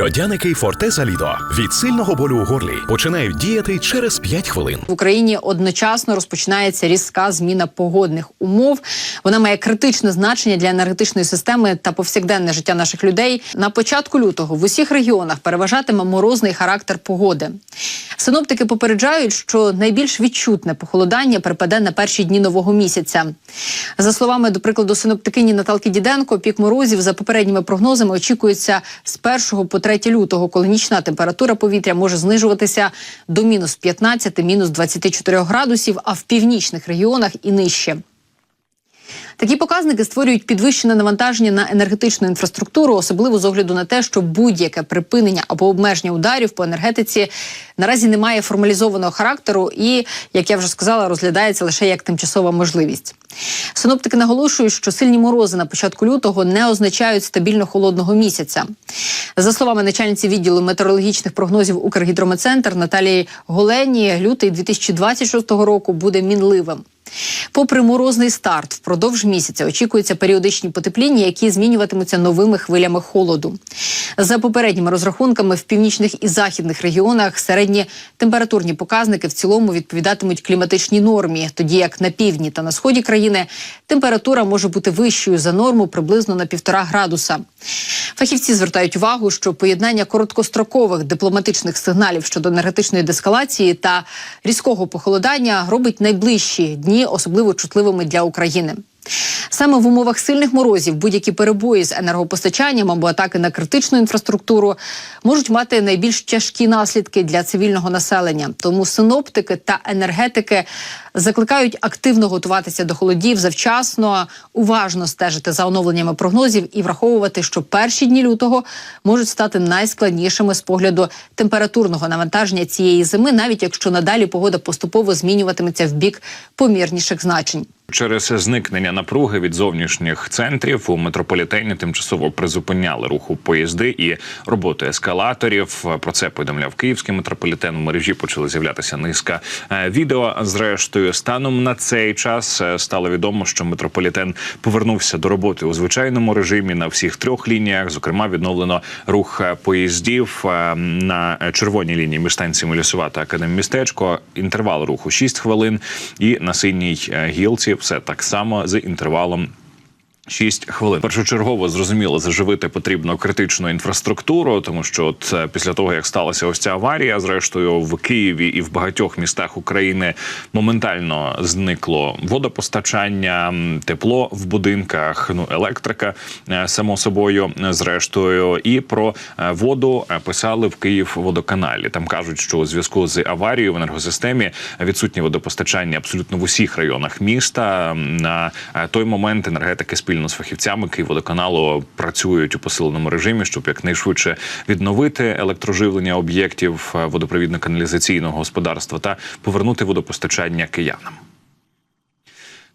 Льодяники Фортеза Лідо від сильного болю у горлі починають діяти через 5 хвилин. В Україні одночасно розпочинається різка зміна погодних умов. Вона має критичне значення для енергетичної системи та повсякденне життя наших людей. На початку лютого в усіх регіонах переважатиме морозний характер погоди. Синоптики попереджають, що найбільш відчутне похолодання припаде на перші дні нового місяця. За словами до прикладу синоптикині Наталки Діденко, пік морозів за попередніми прогнозами очікується з 1 по 3 лютого, коли нічна температура повітря може знижуватися до мінус 15, мінус 24 градусів, а в північних регіонах і нижче. Такі показники створюють підвищене навантаження на енергетичну інфраструктуру, особливо з огляду на те, що будь-яке припинення або обмеження ударів по енергетиці наразі не має формалізованого характеру і, як я вже сказала, розглядається лише як тимчасова можливість. Синоптики наголошують, що сильні морози на початку лютого не означають стабільно холодного місяця. За словами начальниці відділу метеорологічних прогнозів Укргідрометцентр Наталії Голені, лютий 2026 року буде мінливим. Попри морозний старт, впродовж місяця очікуються періодичні потепління, які змінюватимуться новими хвилями холоду. За попередніми розрахунками, в північних і західних регіонах середні температурні показники в цілому відповідатимуть кліматичній нормі, тоді як на півдні та на сході країни температура може бути вищою за норму приблизно на півтора градуса. Фахівці звертають увагу, що поєднання короткострокових дипломатичних сигналів щодо енергетичної дескалації та різкого похолодання робить найближчі дні особливо чутливими для України. Саме в умовах сильних морозів будь-які перебої з енергопостачанням або атаки на критичну інфраструктуру можуть мати найбільш тяжкі наслідки для цивільного населення. Тому синоптики та енергетики закликають активно готуватися до холодів завчасно, уважно стежити за оновленнями прогнозів і враховувати, що перші дні лютого можуть стати найскладнішими з погляду температурного навантаження цієї зими, навіть якщо надалі погода поступово змінюватиметься в бік помірніших значень. Через зникнення напруги від зовнішніх центрів у метрополітені тимчасово призупиняли руху поїзди і роботу ескалаторів. Про це повідомляв київський метрополітен. У мережі почали з'являтися низка е, відео. Зрештою, станом на цей час е, стало відомо, що метрополітен повернувся до роботи у звичайному режимі на всіх трьох лініях. Зокрема, відновлено рух е, поїздів на червоній лінії між станціями Лісова та Академмістечко. Інтервал руху 6 хвилин, і на синій гілці все так само з інтервалом. 6 хвилин першочергово зрозуміло заживити потрібно критичну інфраструктуру, тому що от е, після того як сталася ось ця аварія, зрештою в Києві і в багатьох містах України моментально зникло водопостачання, тепло в будинках, ну електрика е, само собою, е, зрештою, і про воду писали в Київ водоканалі. Там кажуть, що у зв'язку з аварією в енергосистемі відсутнє водопостачання абсолютно в усіх районах міста. На той момент енергетики спільно з фахівцями Київводоканалу працюють у посиленому режимі, щоб якнайшвидше відновити електроживлення об'єктів е, водопровідно-каналізаційного господарства та повернути водопостачання киянам.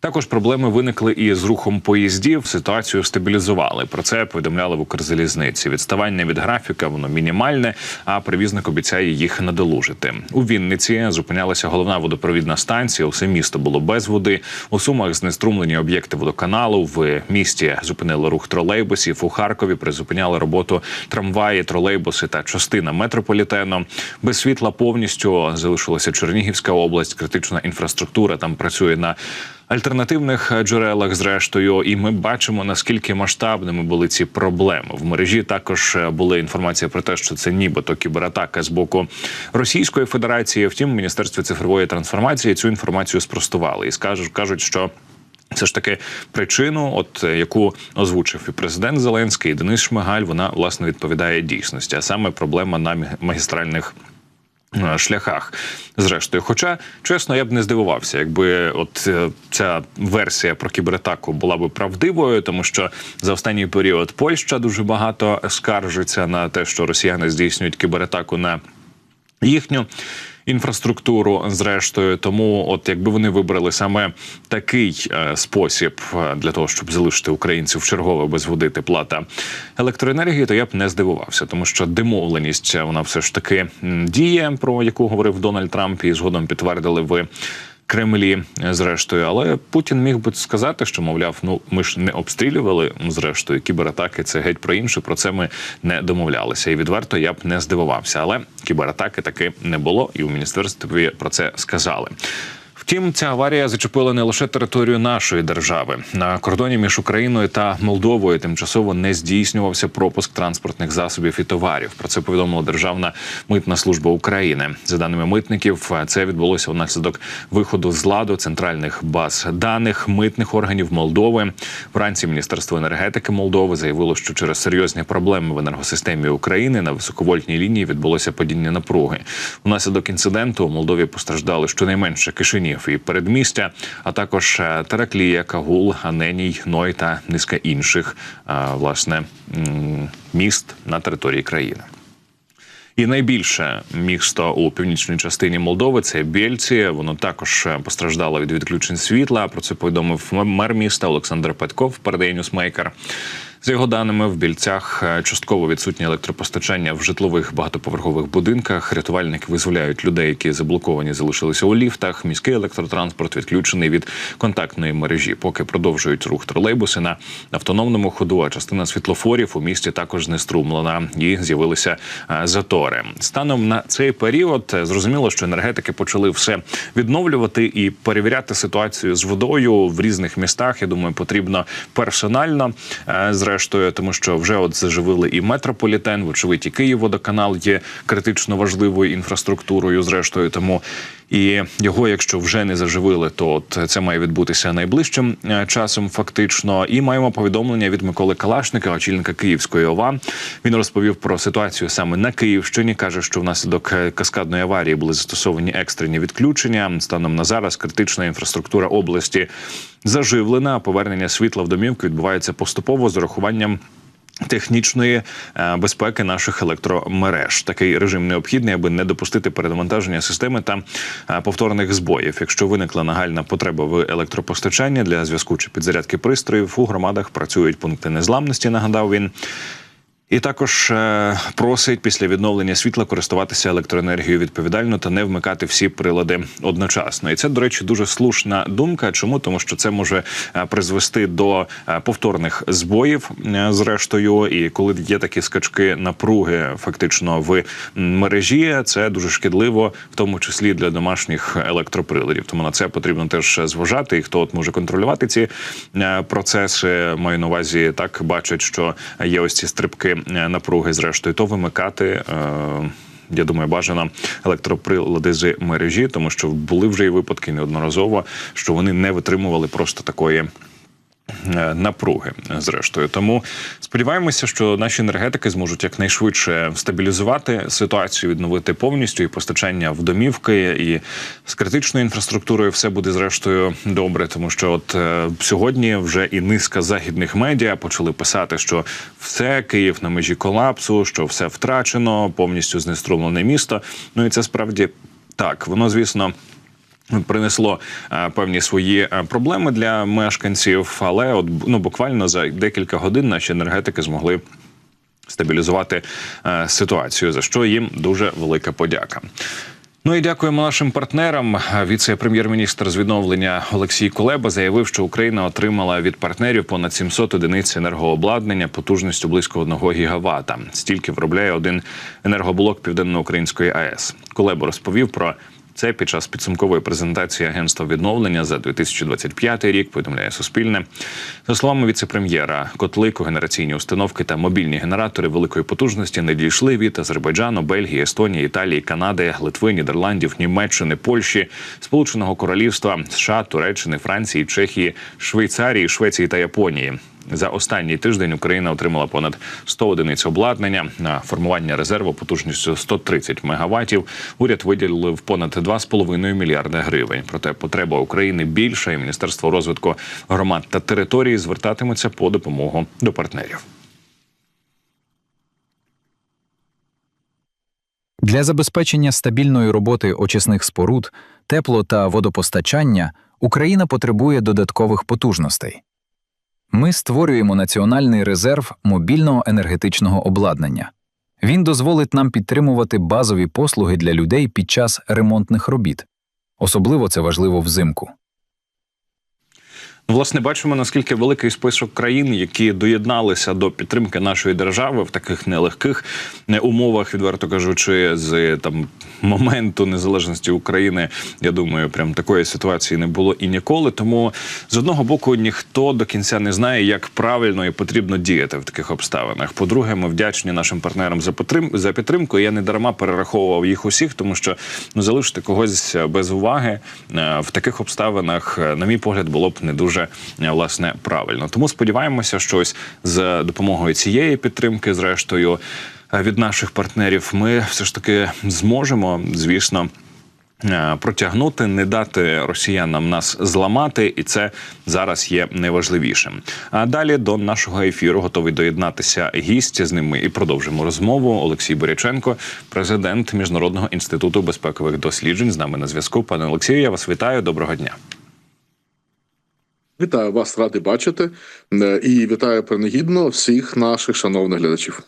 Також проблеми виникли і з рухом поїздів. Ситуацію стабілізували. Про це повідомляли в Укрзалізниці. Відставання від графіка воно мінімальне, а перевізник обіцяє їх надолужити. У Вінниці зупинялася головна водопровідна станція. Усе місто було без води. У сумах знеструмлені об'єкти водоканалу. В місті зупинили рух тролейбусів. У Харкові призупиняли роботу трамваї, тролейбуси та частина метрополітену. Без світла повністю залишилася Чернігівська область. Критична інфраструктура там працює на альтернативних джерелах, зрештою, і ми бачимо наскільки масштабними були ці проблеми. В мережі також е, була інформація про те, що це нібито кібератака з боку Російської Федерації. Втім, в міністерстві цифрової трансформації цю інформацію спростували і кажуть, що. Все ж таки причину, от е, яку озвучив і президент Зеленський, і Денис Шмигаль, вона власне відповідає дійсності, а саме проблема на магістральних шляхах. Зрештою, хоча чесно, я б не здивувався, якби от е, ця версія про кібератаку була би правдивою, тому що за останній період Польща дуже багато скаржиться на те, що росіяни здійснюють кібератаку на їхню. Інфраструктуру, зрештою, тому, от якби вони вибрали саме такий е, спосіб е, для того, щоб залишити українців чергове без води, тепла та електроенергії, то я б не здивувався, тому що домовленість е, вона все ж таки діє, про яку говорив Дональд Трамп, і згодом підтвердили в Кремлі, е, зрештою. Але Путін міг би сказати, що мовляв, ну ми ж не обстрілювали зрештою кібератаки. Це геть про інше. Про це ми не домовлялися. І відверто я б не здивувався. Але кібератаки таки не було, і у міністерстві про це сказали. Втім, ця аварія зачепила не лише територію нашої держави. На кордоні між Україною та Молдовою тимчасово не здійснювався пропуск транспортних засобів і товарів. Про це повідомила Державна митна служба України. За даними митників, це відбулося внаслідок виходу з ладу центральних баз даних митних органів Молдови. Вранці Міністерство енергетики Молдови заявило, що через серйозні проблеми в енергосистемі України на високовольтній лінії відбулося падіння напруги. Внаслідок інциденту у Молдові постраждали щонайменше Кишинів і передмістя, а також е, Тараклія, Кагул, Аненій, Ной та низка інших е, власне міст на території країни. І найбільше місто у північній частині Молдови це Бєльці. Воно також е, постраждало від відключень світла. Про це повідомив мер міста Олександр Петков. Передає Ньюсмейкер. За його даними, в більцях е, частково відсутнє електропостачання в житлових багатоповерхових будинках. Рятувальники визволяють людей, які заблоковані, залишилися у ліфтах. Міський електротранспорт відключений від контактної мережі. Поки продовжують рух тролейбуси на автономному ходу. А частина світлофорів у місті також знеструмлена і з'явилися е, затори. Станом на цей період е, зрозуміло, що енергетики почали все відновлювати і перевіряти ситуацію з водою в різних містах. Я думаю, потрібно персонально е, зрештою, тому що вже от заживили і метрополітен, вочевидь, і Київводоканал є критично важливою інфраструктурою. Зрештою, тому і його, якщо вже не заживили, то от це має відбутися найближчим е, часом. Фактично, і маємо повідомлення від Миколи Калашника, очільника Київської ОВА. Він розповів про ситуацію саме на Київщині. каже, що внаслідок е, каскадної аварії були застосовані екстрені відключення. Станом на зараз критична інфраструктура області заживлена. Повернення світла в домівки відбувається поступово з урахуванням. Технічної е, безпеки наших електромереж такий режим необхідний, аби не допустити перевантаження системи та е, повторних збоїв. Якщо виникла нагальна потреба в електропостачанні для зв'язку чи підзарядки пристроїв, у громадах працюють пункти незламності. Нагадав він. І також е, просить після відновлення світла користуватися електроенергією відповідально та не вмикати всі прилади одночасно. І це, до речі, дуже слушна думка. Чому тому, що це може е, призвести до е, повторних збоїв, зрештою, і коли є такі скачки напруги, фактично в мережі, це дуже шкідливо, в тому числі для домашніх електроприладів. Тому на це потрібно теж зважати. І хто от може контролювати ці процеси, маю на увазі, так бачать, що є ось ці стрибки напруги, зрештою, то вимикати. е, Я думаю, бажано електроприлади з мережі, тому що були вже і випадки неодноразово, що вони не витримували просто такої е, напруги. Зрештою, тому сподіваємося, що наші енергетики зможуть якнайшвидше стабілізувати ситуацію, відновити повністю і постачання в домівки, і з критичною інфраструктурою все буде зрештою добре, тому що от е, сьогодні вже і низка західних медіа почали писати, що все Київ на межі колапсу, що все втрачено, повністю знеструмлене місто. Ну і це справді так. Воно звісно. Принесло е, певні свої е, проблеми для мешканців, але от ну буквально за декілька годин наші енергетики змогли стабілізувати е, ситуацію, за що їм дуже велика подяка. Ну і дякуємо нашим партнерам. Віце-прем'єр-міністр з відновлення Олексій Кулеба заявив, що Україна отримала від партнерів понад 700 одиниць енергообладнання потужністю близько 1 гігавата. Стільки виробляє один енергоблок Південно-Української АЕС. Кулеба розповів про це під час підсумкової презентації агентства відновлення за 2025 рік. Повідомляє Суспільне. За словами віце-прем'єра, котли, когенераційні установки та мобільні генератори великої потужності не дійшли від Азербайджану, Бельгії, Естонії, Італії, Канади, Литви, Нідерландів, Німеччини, Польщі, Сполученого Королівства, США, Туреччини, Франції, Чехії, Швейцарії, Швеції та Японії. За останній тиждень Україна отримала понад 100 одиниць обладнання на формування резерву потужністю 130 мегаваттів. Уряд виділив понад 2,5 мільярда гривень. Проте потреба України більша, і Міністерство розвитку громад та території звертатиметься по допомогу до партнерів. Для забезпечення стабільної роботи очисних споруд, тепло та водопостачання Україна потребує додаткових потужностей. Ми створюємо національний резерв мобільного енергетичного обладнання. Він дозволить нам підтримувати базові послуги для людей під час ремонтних робіт. Особливо це важливо взимку. Власне, бачимо наскільки великий список країн, які доєдналися до підтримки нашої держави в таких нелегких е, умовах, відверто кажучи, з там моменту незалежності України. Я думаю, прям такої ситуації не було і ніколи. Тому з одного боку ніхто до кінця не знає, як правильно і потрібно діяти в таких обставинах. По-друге, ми вдячні нашим партнерам за потрим... за підтримку. Я не дарма перераховував їх усіх, тому що ну залишити когось без уваги е, в таких обставинах, е, на мій погляд, було б не дуже е, власне правильно. Тому сподіваємося, що ось з допомогою цієї підтримки, зрештою, е, від наших партнерів, ми все ж таки зможемо, звісно. е, Протягнути, не дати росіянам нас зламати, і це зараз є найважливішим. А далі до нашого ефіру готовий доєднатися гість. З ним ми і продовжимо розмову. Олексій Боряченко, президент Міжнародного інституту безпекових досліджень, з нами на зв'язку. Пане Олексію, я вас вітаю. Доброго дня. Вітаю вас, радий бачити Е, і вітаю принагідно всіх наших шановних глядачів.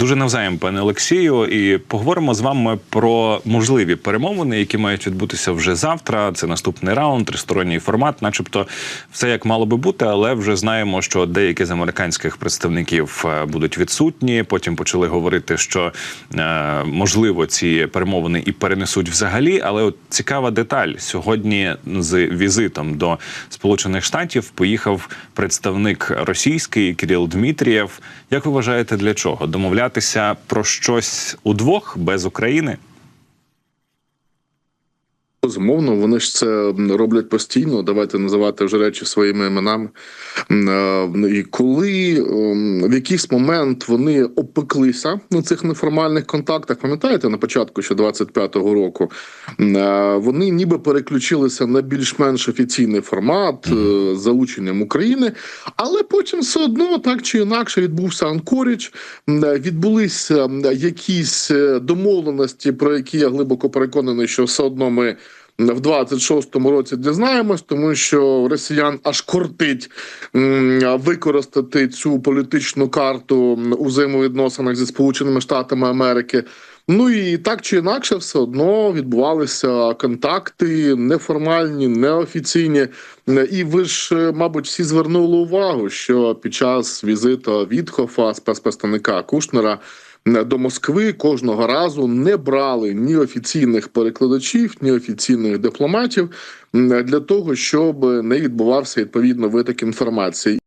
Дуже навзаєм, пане Олексію, і поговоримо з вами про можливі перемовини, які мають відбутися вже завтра. Це наступний раунд, тристоронній формат, начебто, все як мало би бути, але вже знаємо, що деякі з американських представників е, будуть відсутні. Потім почали говорити, що е, можливо ці перемовини і перенесуть взагалі. Але от цікава деталь сьогодні з візитом до Сполучених Штатів поїхав представник російський Кирил Дмитрієв. Як ви вважаєте, для чого домовлятися про щось удвох без України? Безумовно, вони ж це роблять постійно. Давайте називати вже речі своїми іменами. Е, І коли ем, в якийсь момент вони опеклися на цих неформальних контактах, пам'ятаєте, на початку ще 25-го року, е, вони ніби переключилися на більш-менш офіційний формат е, з залученням України, але потім все одно так чи інакше відбувся Анкоріч, відбулися якісь домовленості, про які я глибоко переконаний, що все одно ми в 26-му році дізнаємось, тому що росіян аж кортить використати цю політичну карту у взаємовідносинах зі Сполученими Штатами Америки. Ну і так чи інакше, все одно відбувалися контакти неформальні, неофіційні. І ви ж, мабуть, всі звернули увагу, що під час візиту Вітхофа, спецпредставника Кушнера, до Москви кожного разу не брали ні офіційних перекладачів, ні офіційних дипломатів для того, щоб не відбувався відповідно виток інформації.